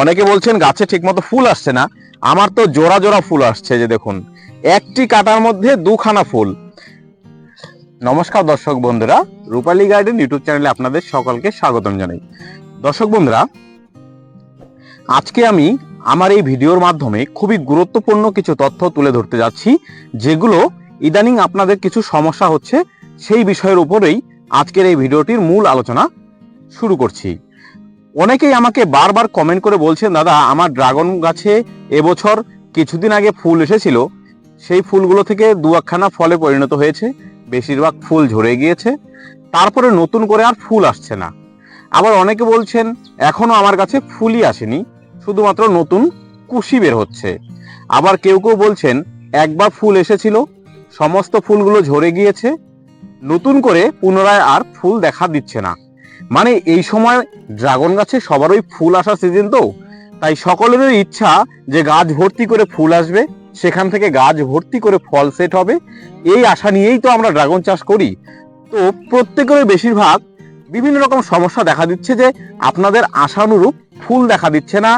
অনেকে বলছেন গাছে ঠিকমতো ফুল আসছে না। আমার তো জোড়া জোড়া ফুল আসছে যে দেখুন। একটি কাটার মধ্যে দুখানা ফুল। নমস্কার দর্শক বন্ধুরা, রূপালী গার্ডেন ইউটিউব চ্যানেলে আপনাদের সকলকে স্বাগতম জানাই। দর্শক বন্ধুরা, আজকে আমি আমার এই ভিডিওর মাধ্যমে খুবই গুরুত্বপূর্ণ কিছু তথ্য তুলে ধরতে যাচ্ছি, যেগুলো ইদানিং আপনাদের কিছু সমস্যা হচ্ছে, সেই বিষয়ের উপরেই আজকের এই ভিডিওটির মূল আলোচনা শুরু করছি। অনেকেই আমাকে বারবার কমেন্ট করে বলছেন, দাদা, আমার ড্রাগন গাছে এবছর কিছুদিন আগে ফুল এসেছিল। সেই ফুলগুলো থেকে দু একখানা ফলে পরিণত হয়েছে। বেশিরভাগ ফুল ঝরে গিয়েছে। তারপরে নতুন করে আর ফুল আসছে না। আবার অনেকে বলছেন, এখনও আমার কাছে ফুলই আসেনি। শুধুমাত্র নতুন কুশি বের হচ্ছে। আবার কেউ কেউ বলছেন, একবার ফুল এসেছিল, সমস্ত ফুলগুলো ঝরে গিয়েছে। নতুন করে পুনরায় আর ফুল দেখা দিচ্ছে না। মানে এই সময় ড্রাগন গাছে সবারই ফুল আসার সিজন তো। তাই সকলেরই ইচ্ছা যে গাছ ভর্তি করে ফুল আসবে, সেখান থেকে গাছ ভর্তি করে ফল সেট হবে। এই আশা নিয়েই তো আমরা ড্রাগন চাষ করি। তো প্রত্যেকের বেশিরভাগ বিভিন্ন রকম সমস্যা দেখা দিচ্ছে যে আপনাদের আশানুরূপ ফুল দেখা দিচ্ছে না,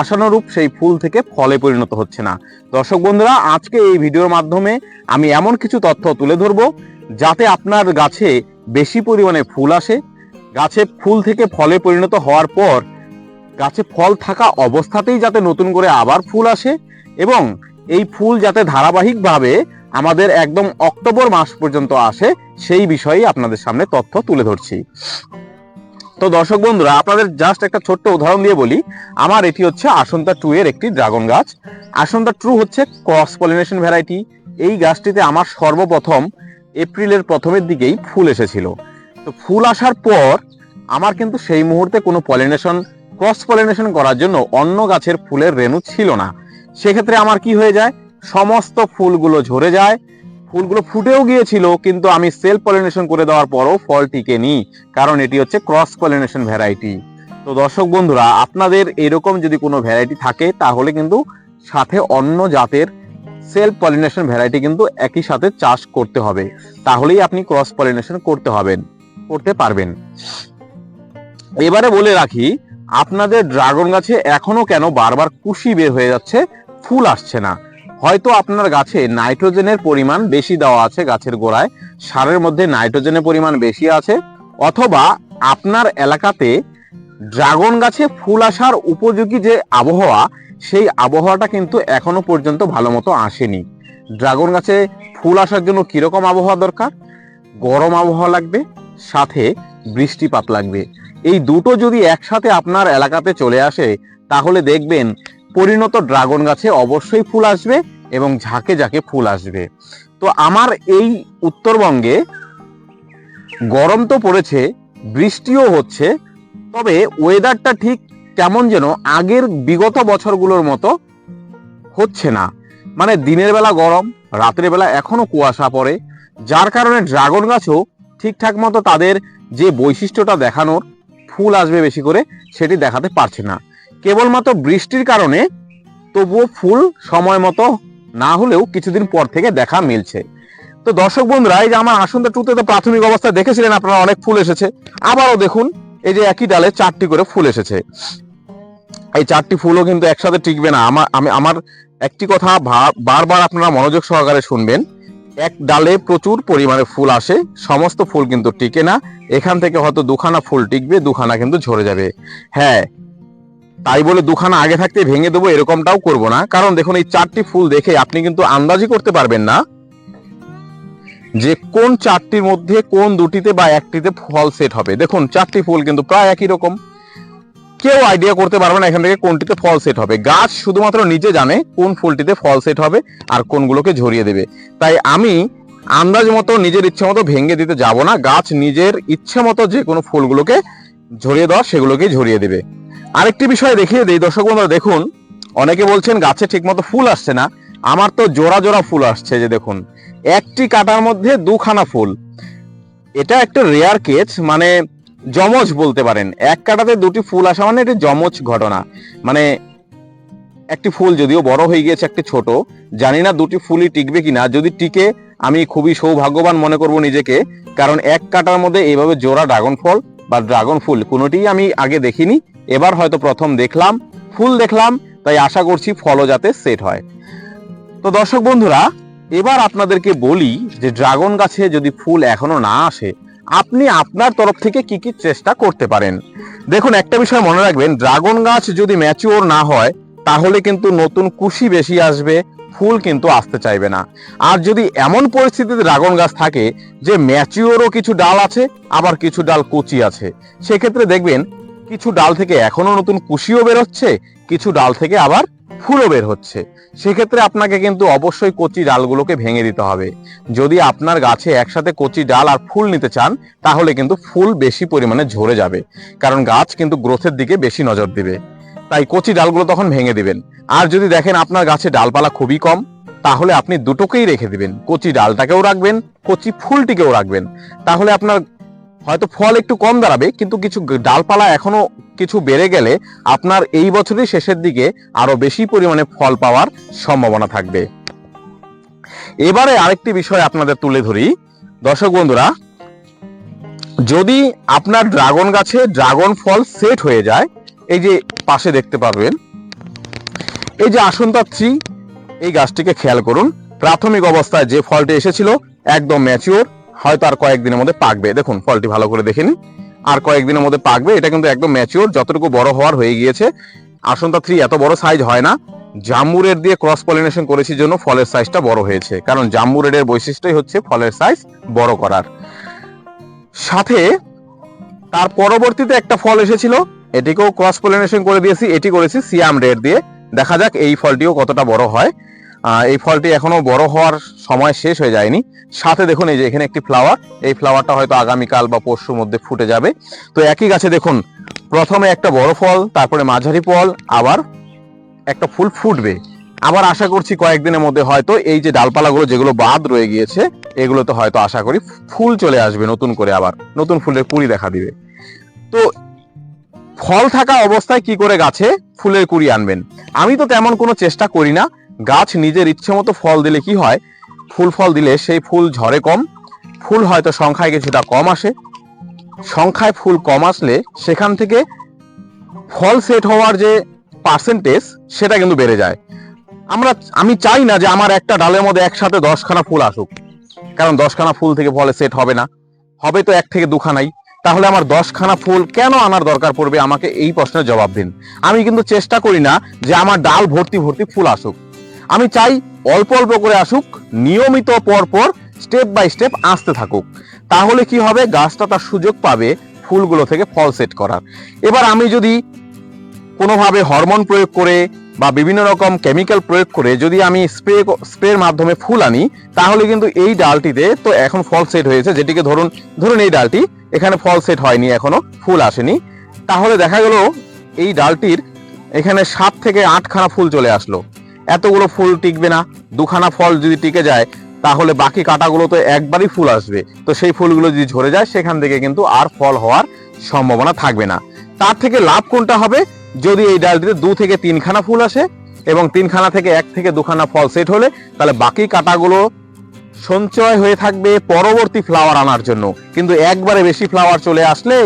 আশানুরূপ সেই ফুল থেকে ফলে পরিণত হচ্ছে না। দর্শক বন্ধুরা, আজকে এই ভিডিওর মাধ্যমে আমি এমন কিছু তথ্য তুলে ধরবো যাতে আপনার গাছে বেশি পরিমাণে ফুল আসে গাছে ফুল থেকে ফলে পরিণত হওয়ার পর গাছে ফল থাকা অবস্থাতেই যাতে নতুন করে আবার ফুল আসে এবং এই ফুল যাতে ধারাবাহিকভাবে আমাদের একদম অক্টোবর মাস পর্যন্ত আসে, সেই বিষয়ে আপনাদের সামনে তথ্য তুলে ধরছি। তো দর্শক বন্ধুরা, আপনাদের জাস্ট একটা ছোট্ট উদাহরণ দিয়ে বলি। আমার এটি হচ্ছে আসন্তা টু এর একটি ড্রাগন গাছ। আসন্তা ট্রু হচ্ছে ক্রস পলিনেশন ভ্যারাইটি এই গাছটিতে আমার সর্বপ্রথম এপ্রিলের প্রথমের দিকেই ফুল এসেছিল। তো ফুল আসার পর আমার কিন্তু সেই মুহূর্তে কোনো পলিনেশন ক্রস পলিনেশন করার জন্য অন্য গাছের ফুলের রেণু ছিল না। সেক্ষেত্রে আমার কি হয়ে যায়? সমস্ত ফুলগুলো ঝরে যায়। ফুলগুলো ফুটেও গিয়েছিল, কিন্তু আমি সেলফ পলিনেশন করে দেওয়ার পরও ফল টিকেনি, কারণ এটি হচ্ছে ক্রস পলিনেশন ভ্যারাইটি তো দর্শক বন্ধুরা, আপনাদের এরকম যদি কোনো ভ্যারাইটি থাকে, তাহলে কিন্তু সাথে অন্য জাতের সেলফ পলিনেশন ভ্যারাইটি কিন্তু একই সাথে চাষ করতে হবে। তাহলেই আপনি ক্রস পলিনেশন করতে হবেন। করতে পারবেন। এবারে বলে রাখি, আপনাদের ড্রাগন গাছে এখনও কেন বারবার কুশি বের হয়ে যাচ্ছে, ফুল আসছে না। হয়তো আপনার গাছে নাইট্রোজেনের পরিমাণ বেশি দেওয়া আছে গাছের গোড়ায়, সারের মধ্যে নাইট্রোজেনের পরিমাণ বেশি আছে, অথবা আপনার এলাকাতে ড্রাগন গাছে ফুল আসার উপযোগী যে আবহাওয়া, সেই আবহাওয়াটা কিন্তু এখনও পর্যন্ত ভালো মতো আসেনি। ড্রাগন গাছে ফুল আসার জন্য কীরকম আবহাওয়া দরকার? গরম আবহাওয়া লাগবে সাথে বৃষ্টিপাত লাগবে। এই দুটো যদি একসাথে আপনার এলাকাতে চলে আসে, তাহলে দেখবেন পরিণত ড্রাগন গাছে অবশ্যই ফুল আসবে এবং ঝাঁকে ঝাঁকে ফুল আসবে। তো আমার এই উত্তরবঙ্গে গরম তো পড়েছে, বৃষ্টিও হচ্ছে, তবে ওয়েদারটা ঠিক কেমন যেন আগের বিগত বছরগুলোর মতো হচ্ছে না। মানে দিনের বেলা গরম রাতের বেলা এখনও কুয়াশা পড়ে, যার কারণে ড্রাগন গাছও ঠিকঠাক মতো তাদের যে বৈশিষ্ট্যটা দেখানোর ফুল আসবে বেশি করে, সেটি দেখাতে পারছে না। কেবলমাত্র বৃষ্টির কারণে তবুও ফুল সময় মতো না হলেও কিছুদিন পর থেকে দেখা মিলছে। তো দর্শক বন্ধুরা, এই যে আমার আসনটা টুতে তো প্রাথমিক অবস্থায় দেখেছিলেন, আপনারা অনেক ফুল এসেছে। আবারও দেখুন, এই যে একই ডালে চারটি করে ফুল এসেছে। এই চারটি ফুলও কিন্তু একসাথে টিকবে না। আমার আমি আমার একটি কথা বারবার আপনারা মনোযোগ সহকারে শুনবেন। এক ডালে প্রচুর পরিমাণে ফুল আসে, সমস্ত ফুল কিন্তু টিকে না, এখান থেকে হয়তো দুখানা ফুল টিকবে, দুখানা কিন্তু ঝরে যাবে। হ্যাঁ তাই বলে দুখানা আগে থাকতে ভেঙে দেবো, এরকমটাও করব না। কারণ দেখুন, এই চারটি ফুল দেখে আপনি কিন্তু আন্দাজই করতে পারবেন না যে কোন চারটির মধ্যে কোন দুটিতে বা একটিতে ফল সেট হবে। দেখুন, চারটি ফুল কিন্তু প্রায় একই রকম। কেউ আইডিয়া করতে পারবে না এখান থেকে কোনটিতে ফল সেট হবে। গাছ শুধুমাত্র নিজে জানে কোন ফুলটিতে ফল সেট হবে আর কোনগুলোকে ঝরিয়ে দেবে। তাই আমি আন্দাজ মতো নিজের ইচ্ছে মতো ভেঙে দিতে যাব না। গাছ নিজের ইচ্ছে মতো যে কোনো ফুলগুলোকে ঝরিয়ে দেওয়া, সেগুলোকেই ঝরিয়ে দেবে। আরেকটি বিষয় দেখিয়ে দিই। দর্শক বন্ধুরা, দেখুন, অনেকে বলছেন গাছে ঠিকমতো ফুল আসছে না। আমার তো জোড়া জোড়া ফুল আসছে যে দেখুন, একটি কাটার মধ্যে দুখানা ফুল। এটা একটা রেয়ার কেচ মানে জমজ বলতে পারেন। এক কাটাতে দুটি ফুল আসা মানে এটা জমজ ঘটনা। মানে একটি ফুল যদিও বড় হয়ে গিয়েছে, একটি ছোট, জানি না দুটি ফুলই টিকবে কিনা। যদি টিকে, আমি খুবই সৌভাগ্যবান মনে করব নিজেকে, কারণ এক কাটার মধ্যে এইভাবে জোড়া ড্রাগন ফল বা ড্রাগন ফুল কোনোটিই আমি আগে দেখিনি। এবার হয়তো প্রথম দেখলাম, ফুল দেখলাম, তাই আশা করছি ফলও যাতে সেট হয়। তো দর্শক বন্ধুরা, এবার আপনাদেরকে বলি যে ড্রাগন গাছে যদি ফুল এখনও না আসে আপনি আপনার তরফ থেকে কি কি চেষ্টা করতে পারেন? দেখুন, একটা বিষয় মনে রাখবেন, ড্রাগন গাছ যদি ম্যাচিওর না হয়, তাহলে কিন্তু নতুন কুশি বেশি আসবে, ফুল কিন্তু আসতে চাইবে না। আর যদি এমন পরিস্থিতিতে ড্রাগন গাছ থাকে, যে ম্যাচিওরও কিছু ডাল আছে, আবার কিছু ডাল কুচি আছে। সেক্ষেত্রে দেখবেন, কিছু ডাল থেকে এখনও নতুন কুশিও বেরোচ্ছে, কিছু ডাল থেকে আবার ফুলও বের হচ্ছে। সেক্ষেত্রে আপনাকে কিন্তু অবশ্যই কচি ডালগুলোকে ভেঙে দিতে হবে। যদি আপনার গাছে একসাথে কচি ডাল আর ফুল নিতে চান, তাহলে কিন্তু ফুল বেশি পরিমাণে ঝরে যাবে। কারণ গাছ কিন্তু গ্রোথের দিকে বেশি নজর দিবে। তাই কচি ডালগুলো তখন ভেঙে দিবেন। আর যদি দেখেন আপনার গাছে ডালপালা খুবই কম, তাহলে আপনি দুটোকেই রেখে দিবেন। কচি ডালটাকেও রাখবেন, কচি ফুলটিকেও রাখবেন। তাহলে আপনার হয়তো ফল একটু কম দাঁড়াবে, কিন্তু কিছু ডালপালা এখনও কিছু বেড়ে গেলে আপনার এই বছরের শেষের দিকে আরও বেশি পরিমাণে ফল পাওয়ার সম্ভাবনা থাকবে। এবারে আরেকটি বিষয় আপনাদের তুলে ধরি। দর্শক বন্ধুরা, যদি আপনার ড্রাগন গাছে ড্রাগন ফল সেট হয়ে যায়, এই যে পাশে দেখতে পারবেন এই যে আসন্তা থ্রি, এই গাছটিকে খেয়াল করুন। প্রাথমিক অবস্থায় যে ফলটি এসেছিল, একদম ম্যাচিওর হয়তো আর কয়েকদিনের মধ্যে পাকবে। দেখুন ফলটি ভালো করে দেখে আর কয়েকদিনের মধ্যে পাকবে, এটা কিন্তু একদম ম্যাচিওর যতটুকু বড় হওয়ার হয়ে গিয়েছে। আসন্তা থ্রি এত বড় সাইজ হয় না। জাম্বুরের দিয়ে ক্রস পলিনেশন করেছি জন্য ফলের সাইজটা বড় হয়েছে। কারণ জাম্বুরের বৈশিষ্ট্যই হচ্ছে ফলের সাইজ বড় করার। সাথে তার পরবর্তীতে একটা ফল এসেছিল, এটিকেও ক্রস পলিনেশন করে দিয়েছি, এটি করেছি সিয়াম রেড দিয়ে। দেখা যাক এই ফলটিও কতটা বড় হয়। এই ফলটি এখনও বড় হওয়ার সময় শেষ হয়ে যায়নি। সাথে দেখুন এই যে এখানে একটি ফ্লাওয়ার এই ফ্লাওয়ারটা হয়তো আগামীকাল বা পরশুর মধ্যে ফুটে যাবে। তো একই গাছে দেখুন, প্রথমে একটা বড় ফল, তারপরে মাঝারি ফল, আবার একটা ফুল ফুটবে। আবার আশা করছি কয়েকদিনের মধ্যে হয়তো এই যে ডালপালাগুলো যেগুলো বাদ রয়ে গিয়েছে, এগুলোতে হয়তো আশা করি ফুল চলে আসবে নতুন করে আবার, নতুন ফুলের কুড়ি দেখা দিবে। তো ফল থাকা অবস্থায় কি করে গাছে ফুলের কুড়ি আনবেন? আমি তো তেমন কোনো চেষ্টা করি না। গাছ নিজের ইচ্ছে মতো ফল দিলে কি হয়? ফুল ফল দিলে সেই ফুল ঝরে কম। ফুল হয়তো সংখ্যায় কিছুটা কম আসে। সংখ্যায় ফুল কম আসলে সেখান থেকে ফল সেট হওয়ার যে পার্সেন্টেজ সেটা কিন্তু বেড়ে যায়। আমরা, আমি চাই না যে আমার একটা ডালের মধ্যে একসাথে দশখানা ফুল আসুক। কারণ দশখানা ফুল থেকে ফলে সেট হবে না। হবে তো এক থেকে দুখানাই। তাহলে আমার দশখানা ফুল কেন আনার দরকার পড়বে? আমাকে এই প্রশ্নের জবাব দিন। আমি কিন্তু চেষ্টা করি না যে আমার ডাল ভর্তি ভর্তি ফুল আসুক। আমি চাই অল্প অল্প করে আসুক, নিয়মিত পর পর স্টেপ বাই স্টেপ আসতে থাকুক। তাহলে কি হবে? গাছটা তার সুযোগ পাবে ফুলগুলো থেকে ফল সেট করার। এবার আমি যদি কোনোভাবে হরমোন প্রয়োগ করে বা বিভিন্ন রকম কেমিক্যাল প্রয়োগ করে যদি আমি স্প্রে স্প্রের মাধ্যমে ফুল আনি, তাহলে কিন্তু এই ডালটিতে তো এখন ফল সেট হয়েছে। যেটিকে ধরুন ধরুন এই ডালটি, এখানে ফল সেট হয়নি, এখনও ফুল আসেনি। তাহলে দেখা গেল এই ডালটির এখানে সাত থেকে আটখানা ফুল চলে আসলো। এতগুলো ফুল টিকবে না, দুখানা ফল যদি টিকে যায়, তাহলে বাকি কাটাগুলো তো একবারই ফুল আসবে। তো সেই ফুলগুলো যদি ঝরে যায়, সেখান থেকে কিন্তু আর ফল হওয়ার সম্ভাবনা থাকবে না। তার থেকে লাভ কোনটা হবে? যদি এই ডালটিতে দু থেকে তিনখানা ফুল আসে এবং তিনখানা থেকে এক থেকে দুখানা ফল সেট হলে, তাহলে বাকি কাটাগুলো সঞ্চয় হয়ে থাকবে পরবর্তী ফ্লাওয়ার আনার জন্য। কিন্তু একবারে বেশি ফ্লাওয়ার চলে আসলে,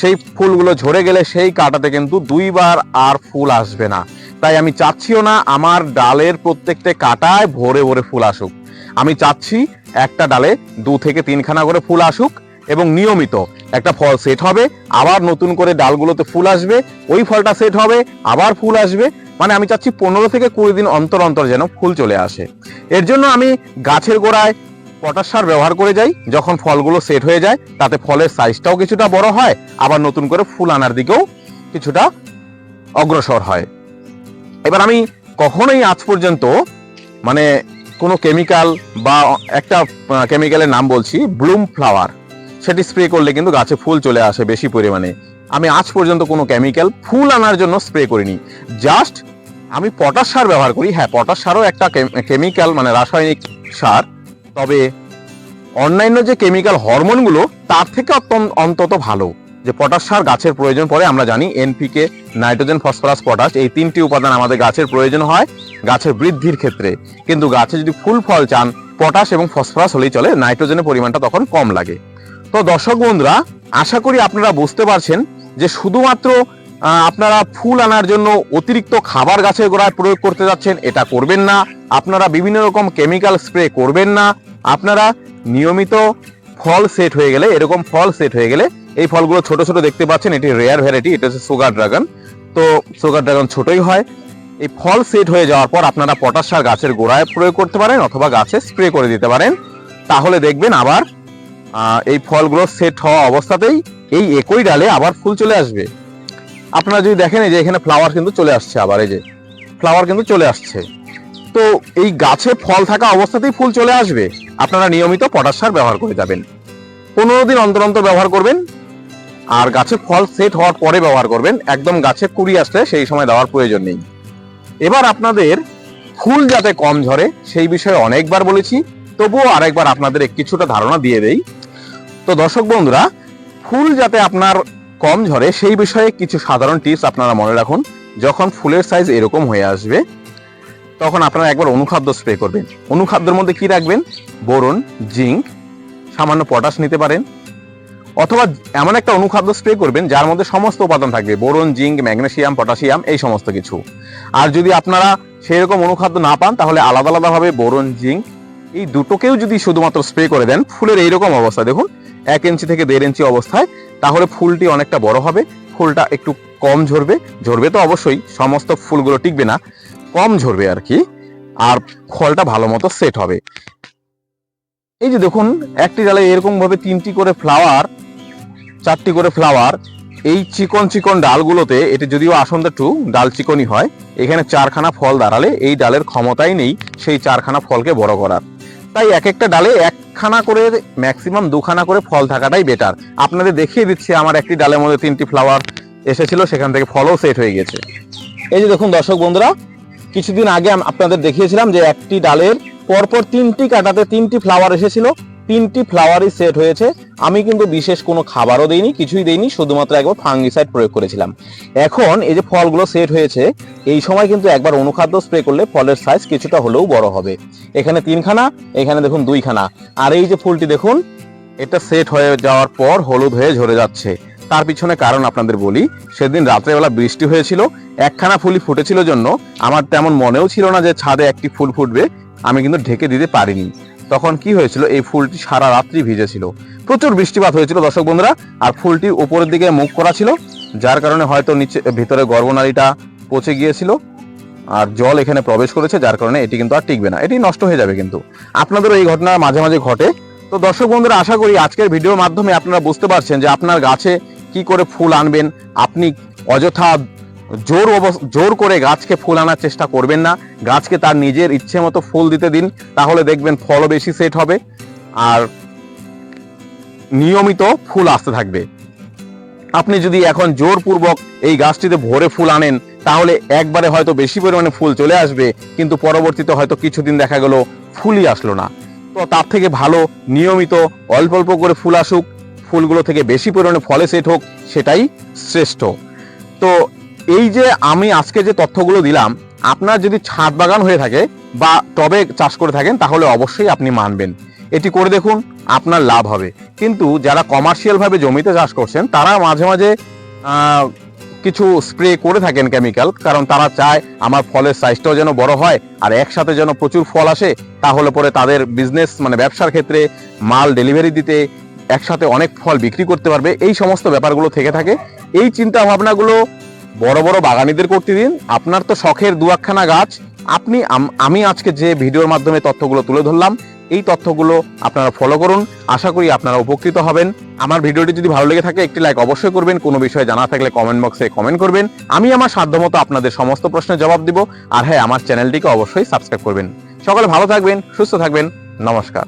সেই ফুলগুলো ঝরে গেলে সেই কাটাতে কিন্তু দুইবার আর ফুল আসবে না। তাই আমি চাচ্ছিও না আমার ডালের প্রত্যেকটা কাটায় ভরে ভরে ফুল আসুক। আমি চাচ্ছি একটা ডালে দু থেকে তিনখানা করে ফুল আসুক এবং নিয়মিত একটা ফল সেট হবে, আবার নতুন করে ডালগুলোতে ফুল আসবে, ওই ফলটা সেট হবে, আবার ফুল আসবে। মানে আমি চাচ্ছি পনেরো থেকে কুড়ি দিন অন্তর অন্তর যেন ফুল চলে আসে। এর জন্য আমি গাছের গোড়ায় পটাশ সার ব্যবহার করে যাই, যখন ফলগুলো সেট হয়ে যায়, তাতে ফলের সাইজটাও কিছুটা বড় হয়, আবার নতুন করে ফুল আনার দিকেও কিছুটা অগ্রসর হয়। এবার আমি কখনোই আজ পর্যন্ত মানে কোনো কেমিক্যাল বা একটা কেমিক্যালের নাম বলছি ব্লুম ফ্লাওয়ার সেটি স্প্রে করলে কিন্তু গাছে ফুল চলে আসে বেশি পরিমাণে। আমি আজ পর্যন্ত কোনো কেমিক্যাল ফুল আনার জন্য স্প্রে করিনি। জাস্ট আমি পটাশ সার ব্যবহার করি। হ্যাঁ পটাশ সারও একটা কেমিক্যাল মানে রাসায়নিক সার। তবে অন্যান্য যে কেমিক্যাল হরমোনগুলো তার থেকে অত্যন্ত, অন্তত ভালো। যে পটাশ সার গাছের প্রয়োজন পড়ে, আমরা জানি এনপিকে নাইট্রোজেন ফসফরাস পটাশ এই তিনটি উপাদান আমাদের গাছের প্রয়োজন হয় গাছের বৃদ্ধির ক্ষেত্রে। কিন্তু গাছে যদি ফুল ফল চান পটাশ এবং ফসফরাস হলেই চলে নাইট্রোজেনের পরিমাণটা তখন কম লাগে। তো দর্শক বন্ধুরা, আশা করি আপনারা বুঝতে পারছেন যে শুধুমাত্র আপনারা ফুল আনার জন্য অতিরিক্ত খাবার গাছের গোড়ায় প্রয়োগ করতে যাচ্ছেন, এটা করবেন না। আপনারা বিভিন্ন রকম কেমিক্যাল স্প্রে করবেন না। আপনারা নিয়মিত ফল সেট হয়ে গেলে, এরকম ফল সেট হয়ে গেলে এই ফলগুলো ছোট ছোট দেখতে পাচ্ছেন, এটি রেয়ার ভ্যারাইটি এটা হচ্ছে সুগার ড্রাগন তো সুগার ড্রাগন ছোটই হয়। এই ফল সেট হয়ে যাওয়ার পর আপনারা পটাশ সার গাছের গোড়ায় প্রয়োগ করতে পারেন অথবা গাছে স্প্রে করে দিতে পারেন। তাহলে দেখবেন আবার এই ফলগুলো সেট হওয়া অবস্থাতেই এই একই ডালে আবার ফুল চলে আসবে। আপনারা যদি দেখেন এই যে এখানে ফ্লাওয়ার কিন্তু চলে আসছে আবার, এই যে ফ্লাওয়ার কিন্তু চলে আসছে। তো এই গাছে ফল থাকা অবস্থাতেই ফুল চলে আসবে। আপনারা নিয়মিত পটাশ সার ব্যবহার করে যাবেন। পনেরো দিন অন্তর অন্তর ব্যবহার করবেন। আর গাছে ফল সেট হওয়ার পরে ব্যবহার করবেন। একদম গাছে কুড়ি আসলে সেই সময় দেওয়ার প্রয়োজন নেই। এবার আপনাদের ফুল যাতে কম ঝরে, সেই বিষয়ে অনেকবার বলেছি, তবুও আরেকবার আপনাদের কিছুটা ধারণা দিয়ে দেই। তো দর্শক বন্ধুরা, ফুল যাতে আপনার কম ঝরে, সেই বিষয়ে কিছু সাধারণ টিপস আপনারা মনে রাখুন। যখন ফুলের সাইজ এরকম হয়ে আসবে, তখন আপনারা একবার অনুখাদ্য স্প্রে করবেন। অনুখাদ্যের মধ্যে কি রাখবেন? বোরন, জিঙ্ক, সামান্য পটাশ নিতে পারেন। অথবা এমন একটা অনুখাদ্য স্প্রে করবেন যার মধ্যে সমস্ত উপাদান থাকবে। বোরন, জিঙ্ক ম্যাগনেশিয়াম পটাশিয়াম, এই সমস্ত কিছু। আর যদি আপনারা সেই রকম অনুখাদ্য না পান, তাহলে আলাদা আলাদাভাবে বোরন, জিঙ্ক, এই দুটোকেও যদি শুধুমাত্র স্প্রে করে দেন, ফুলের এইরকম অবস্থা। দেখুন, এক ইঞ্চি থেকে দেড় ইঞ্চি অবস্থায়, তাহলে ফুলটি অনেকটা বড় হবে, ফুলটা একটু কম ঝরবে। ঝরবে তো অবশ্যই, সমস্ত ফুলগুলো টিকবে না, কম ঝরবে আর কি, আর ফলটা ভালো মতো সেট হবে। এই যে দেখুন, একটি ডালে এরকম ভাবে তিনটি করে ফ্লাওয়ার চারটি করে ফ্লাওয়ার এই চিকন চিকন ডালগুলোতে, এটি যদিও আসন একটু ডাল চিকনই হয়, এখানে চারখানা ফল দাঁড়ালে এই ডালের ক্ষমতাই নেই সেই চারখানা ফলকে বড় করার। তাই এক একটা ডালে একখানা করে ম্যাক্সিমাম দুখানা করে ফল থাকাটাই বেটার আপনাদের দেখিয়ে দিচ্ছে, আমার একটি ডালের মধ্যে তিনটি ফ্লাওয়ার এসেছিল, সেখান থেকে ফলও সেট হয়ে গেছে। এই যে দেখুন দর্শক বন্ধুরা, কিছুদিন আগে আপনাদের দেখিয়েছিলাম যে একটি ডালের পরপর তিনটি কাটাতে তিনটি ফ্লাওয়ার এসেছিল, তিনটি ফ্লাওয়ারই সেট হয়েছে। আমি কিন্তু বিশেষ কোনো খাবারও দেইনি, কিছুই দেইনি, শুধুমাত্র একবার ফাঙ্গিসাইড প্রয়োগ করেছিলাম। এখন এই যে ফলগুলো সেট হয়েছে, এই সময় কিন্তু একবার অনুখাদ্য স্প্রে করলে ফলের সাইজ কিছুটা হলেও বড় হবে। এখানে তিনখানা, এখানে দেখুন দুইখানা। আর এই যে ফুলটি দেখুন, এটা সেট হয়ে যাওয়ার পর হলুদ হয়ে ঝরে যাচ্ছে। তার পিছনে কারণ আপনাদের বলি, সেদিন রাত্রেবেলা বৃষ্টি হয়েছিল, একখানা ফুলই ফুটেছিল জন্য। আমার তেমন মনেও ছিল না যে ছাদে একটি ফুল ফুটবে। আমি কিন্তু ঢেকে দিতে পারিনি। তখন কি হয়েছিল? এই ফুলটি সারা রাত্রি ভিজেছিল। প্রচুর বৃষ্টিপাত হয়েছিল দর্শক বন্ধুরা, আর ফুলটি উপরের দিকে মুখ করা ছিল, যার কারণে হয়তো নিচে, ভিতরে গর্ভনালীটা পচে গিয়েছিল, আর জল এখানে প্রবেশ করেছে, যার কারণে এটি কিন্তু আর টিকবে না। এটি নষ্ট হয়ে যাবে কিন্তু। আপনাদেরও এই ঘটনা মাঝে মাঝে ঘটে। তো দর্শক বন্ধুরা, আশা করি আজকের ভিডিওর মাধ্যমে আপনারা বুঝতে পারছেন যে আপনার গাছে কি করে ফুল আনবেন, আপনি অযথা জোর জোর করে গাছকে ফুল আনার চেষ্টা করবেন না। গাছকে তার নিজের ইচ্ছে মতো ফুল দিতে দিন, তাহলে দেখবেন ফলও বেশি সেট হবে আর নিয়মিত ফুল আসতে থাকবে। আপনি যদি এখন জোরপূর্বক এই গাছটিতে ভরে ফুল আনেন, তাহলে একবারে হয়তো বেশি পরিমাণে ফুল চলে আসবে, কিন্তু পরবর্তীতে হয়তো কিছুদিন দেখা গেল ফুলই আসলো না। তো তার থেকে ভালো নিয়মিত অল্প অল্প করে ফুল আসুক, ফুলগুলো থেকে বেশি পরিমাণে ফলে সেট হোক, সেটাই শ্রেষ্ঠ। তো এই যে আমি আজকে যে তথ্যগুলো দিলাম, আপনার যদি ছাদ বাগান হয়ে থাকে বা টবে চাষ করে থাকেন, তাহলে অবশ্যই আপনি মানবেন। এটি করে দেখুন, আপনার লাভ হবে। কিন্তু যারা কমার্শিয়াল ভাবে জমিতে চাষ করছেন, তারা মাঝে মাঝে কিছু স্প্রে করে থাকেন কেমিক্যাল কারণ তারা চায় আমার ফলের সাইজটাও যেন বড় হয়, আর একসাথে যেন প্রচুর ফল আসে, তাহলে পরে তাদের বিজনেস মানে ব্যবসার ক্ষেত্রে মাল ডেলিভারি দিতে একসাথে অনেক ফল বিক্রি করতে পারবে। এই সমস্ত ব্যাপারগুলো থেকে থাকে। এই চিন্তা ভাবনাগুলো বড় বড় বাগানীদের করতে দিন। আপনার তো শখের দু একখানা গাছ। আপনি, আমি আজকে যে ভিডিওর মাধ্যমে তথ্যগুলো তুলে ধরলাম, এই তথ্যগুলো আপনারা ফলো করুন। আশা করি আপনারা উপকৃত হবেন। আমার ভিডিওটি যদি ভালো লেগে থাকে, একটি লাইক অবশ্যই করবেন। কোনো বিষয়ে জানা থাকলে কমেন্ট বক্সে কমেন্ট করবেন। আমি আমার সাধ্যমতো আপনাদের সমস্ত প্রশ্নের জবাব দিব। আর হ্যাঁ আমার চ্যানেলটিকে অবশ্যই সাবস্ক্রাইব করবেন। সকলে ভালো থাকবেন, সুস্থ থাকবেন। নমস্কার।